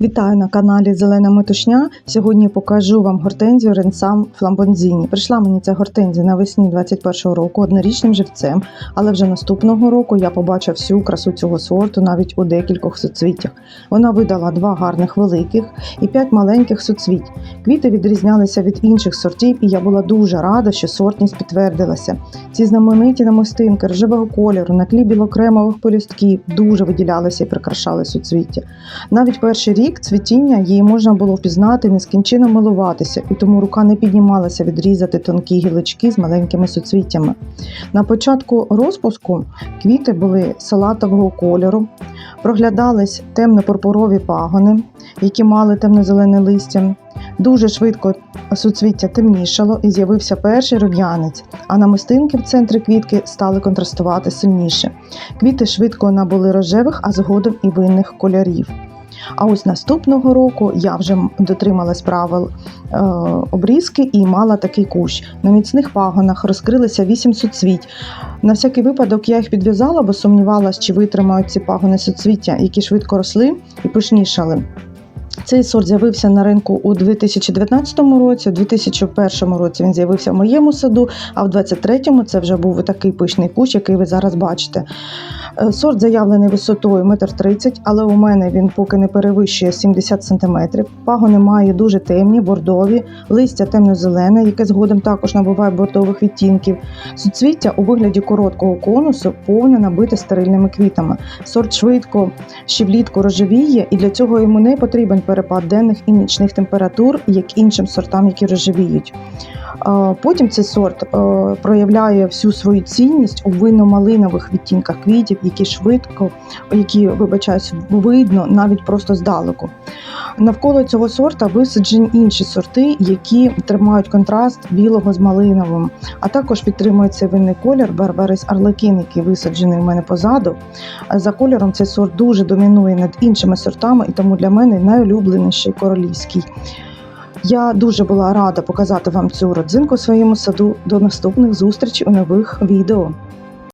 Вітаю на каналі Зелена Метушня. Сьогодні покажу вам гортензію Ренсам Фламбонзіні. Прийшла мені ця гортензія навесні 21-го року однорічним живцем, але вже наступного року я побачив всю красу цього сорту навіть у декількох суцвіттях. Вона видала два гарних великих і п'ять маленьких суцвіть. Квіти відрізнялися від інших сортів, і я була дуже рада, що сортність підтвердилася. Ці знамениті намистинки рожевого кольору на тлі білокремових полюстків дуже виділялися і прикрашали суцвіття. Навіть перший рік цвітіння її можна було впізнати, нескінченно милуватися, і тому рука не піднімалася відрізати тонкі гілочки з маленькими суцвіттями. На початку розпуску квіти були салатового кольору, проглядались темно-пурпурові пагони, які мали темно-зелене листя. Дуже швидко суцвіття темнішало і з'явився перший рум'янець, а намистинки в центрі квітки стали контрастувати сильніше. Квіти швидко набули рожевих, а згодом і винних кольорів. А ось наступного року я вже дотрималась правил е, обрізки і мала такий кущ. На міцних пагонах розкрилися вісім суцвіть. На всякий випадок я їх підв'язала, бо сумнівалась, чи витримають ці пагони суцвіття, які швидко росли і пишнішали. Цей сорт з'явився на ринку у 2019 році, у 2001 році він з'явився в моєму саду, а в 2023 це вже був такий пишний кущ, який ви зараз бачите. Е, Сорт заявлений висотою 1,30 м, але у мене він поки не перевищує 70 см. Пагони має дуже темні, бордові, листя темно-зелене, яке згодом також набуває бордових відтінків. Суцвіття у вигляді короткого конусу повне набите стерильними квітами. Сорт швидко ще влітку рожевіє, і для цього йому не потрібен перепад денних і нічних температур, як іншим сортам, які рожевіють. Потім цей сорт е, проявляє всю свою цінність у винно-малинових відтінках квітів, які швидко, які вибачаюсь, видно навіть просто здалеку. Навколо цього сорта висаджені інші сорти, які тримають контраст білого з малиновим, а також підтримує цей винний колір Барбарис Арлекін, який висаджений у мене позаду. За кольором цей сорт дуже домінує над іншими сортами, і тому для мене найулюбленіший королівський. Я дуже була рада показати вам цю родзинку в своєму саду. До наступних зустрічей у нових відео.